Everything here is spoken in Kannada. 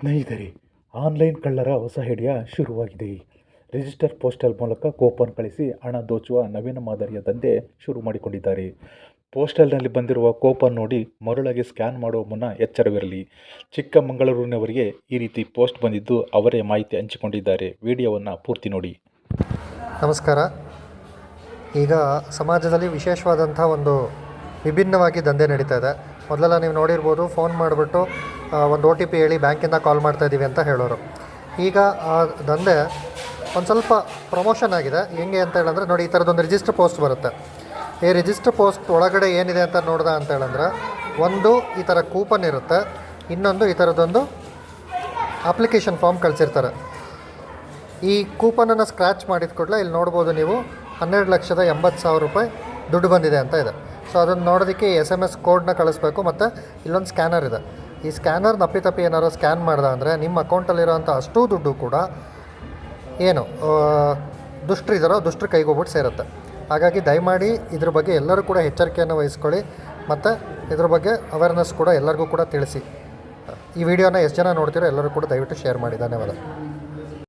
ಸ್ನೇಹಿತರೆ, ಆನ್ಲೈನ್ ಕಳ್ಳರ ಹೊಸ ಹಿಡಿಯ ಶುರುವಾಗಿದೆ. ರಿಜಿಸ್ಟರ್ ಪೋಸ್ಟಲ್ ಮೂಲಕ ಕೂಪನ್ ಕಳಿಸಿ ಹಣ ದೋಚುವ ನವೀನ ಮಾದರಿಯ ದಂಧೆ ಶುರು ಮಾಡಿಕೊಂಡಿದ್ದಾರೆ. ಪೋಸ್ಟಲ್ನಲ್ಲಿ ಬಂದಿರುವ ಕೂಪನ್ ನೋಡಿ ಮರುಳಾಗಿ ಸ್ಕ್ಯಾನ್ ಮಾಡುವ ಮುನ್ನ ಎಚ್ಚರವಿರಲಿ. ಚಿಕ್ಕಮಗಳೂರಿನವರಿಗೆ ಈ ರೀತಿ ಪೋಸ್ಟ್ ಬಂದಿದ್ದು ಅವರೇ ಮಾಹಿತಿ ಹಂಚಿಕೊಂಡಿದ್ದಾರೆ. ವಿಡಿಯೋವನ್ನು ಪೂರ್ತಿ ನೋಡಿ. ನಮಸ್ಕಾರ. ಈಗ ಸಮಾಜದಲ್ಲಿ ವಿಶೇಷವಾದಂಥ ಒಂದು ವಿಭಿನ್ನವಾಗಿ ದಂಧೆ ನಡೀತಾ ಇದೆ. ಮೊದಲೆಲ್ಲ ನೀವು ನೋಡಿರ್ಬೋದು, ಫೋನ್ ಮಾಡಿಬಿಟ್ಟು ಒಂದು ಒ ಟಿ ಪಿ ಹೇಳಿ ಬ್ಯಾಂಕಿಂದ ಕಾಲ್ ಮಾಡ್ತಾ ಇದ್ದೀವಿ ಅಂತ ಹೇಳೋರು. ಈಗ ಆ ದಂಧೆ ಒಂದು ಸ್ವಲ್ಪ ಪ್ರಮೋಷನ್ ಆಗಿದೆ. ಹೆಂಗೆ ಅಂತ ಹೇಳಂದ್ರೆ, ನೋಡಿ, ಈ ಥರದೊಂದು ರಿಜಿಸ್ಟರ್ ಪೋಸ್ಟ್ ಬರುತ್ತೆ. ಈ ರಿಜಿಸ್ಟರ್ ಪೋಸ್ಟ್ ಒಳಗಡೆ ಏನಿದೆ ಅಂತ ನೋಡ್ದೆ ಅಂತ ಹೇಳಂದ್ರೆ, ಒಂದು ಈ ಥರ ಕೂಪನ್ ಇರುತ್ತೆ, ಇನ್ನೊಂದು ಈ ಥರದೊಂದು ಅಪ್ಲಿಕೇಶನ್ ಫಾರ್ಮ್ ಕಳಿಸಿರ್ತಾರೆ. ಈ ಕೂಪನನ್ನು ಸ್ಕ್ರ್ಯಾಚ್ ಮಾಡಿದ ಕೂಡಲೇ ಇಲ್ಲಿ ನೋಡ್ಬೋದು ನೀವು, ಹನ್ನೆರಡು ಲಕ್ಷದ ಎಂಬತ್ತು ಸಾವಿರ ರೂಪಾಯಿ ದುಡ್ಡು ಬಂದಿದೆ ಅಂತ ಇದೆ. ಸೊ ಅದನ್ನು ನೋಡೋದಕ್ಕೆ ಎಸ್ ಎಂ ಎಸ್ ಕೋಡ್ನ ಕಳಿಸ್ಬೇಕು, ಮತ್ತು ಇಲ್ಲೊಂದು ಸ್ಕ್ಯಾನರ್ ಇದೆ. ಈ ಸ್ಕ್ಯಾನರ್ ನಪ್ಪಿತಪ್ಪಿ ಏನಾರು ಸ್ಕ್ಯಾನ್ ಮಾಡಿದ ಅಂದರೆ ನಿಮ್ಮ ಅಕೌಂಟಲ್ಲಿರೋಂಥ ಅಷ್ಟೂ ದುಡ್ಡು ಕೂಡ ಏನು ದುಷ್ಟರಿದ್ದಾರೋ ದುಷ್ಟರ ಕೈಗೆ ಹೋಗ್ಬಿಟ್ಟು ಸೇರುತ್ತೆ. ಹಾಗಾಗಿ ದಯಮಾಡಿ ಇದ್ರ ಬಗ್ಗೆ ಎಲ್ಲರೂ ಕೂಡ ಎಚ್ಚರಿಕೆಯನ್ನು ವಹಿಸ್ಕೊಳ್ಳಿ ಮತ್ತು ಇದ್ರ ಬಗ್ಗೆ ಅವೇರ್ನೆಸ್ ಕೂಡ ಎಲ್ಲರಿಗೂ ಕೂಡ ತಿಳಿಸಿ. ಈ ವಿಡಿಯೋನ ಎಷ್ಟು ಜನ ನೋಡ್ತೀರೋ ಎಲ್ಲರೂ ಕೂಡ ದಯವಿಟ್ಟು ಶೇರ್ ಮಾಡಿ. ಧನ್ಯವಾದ.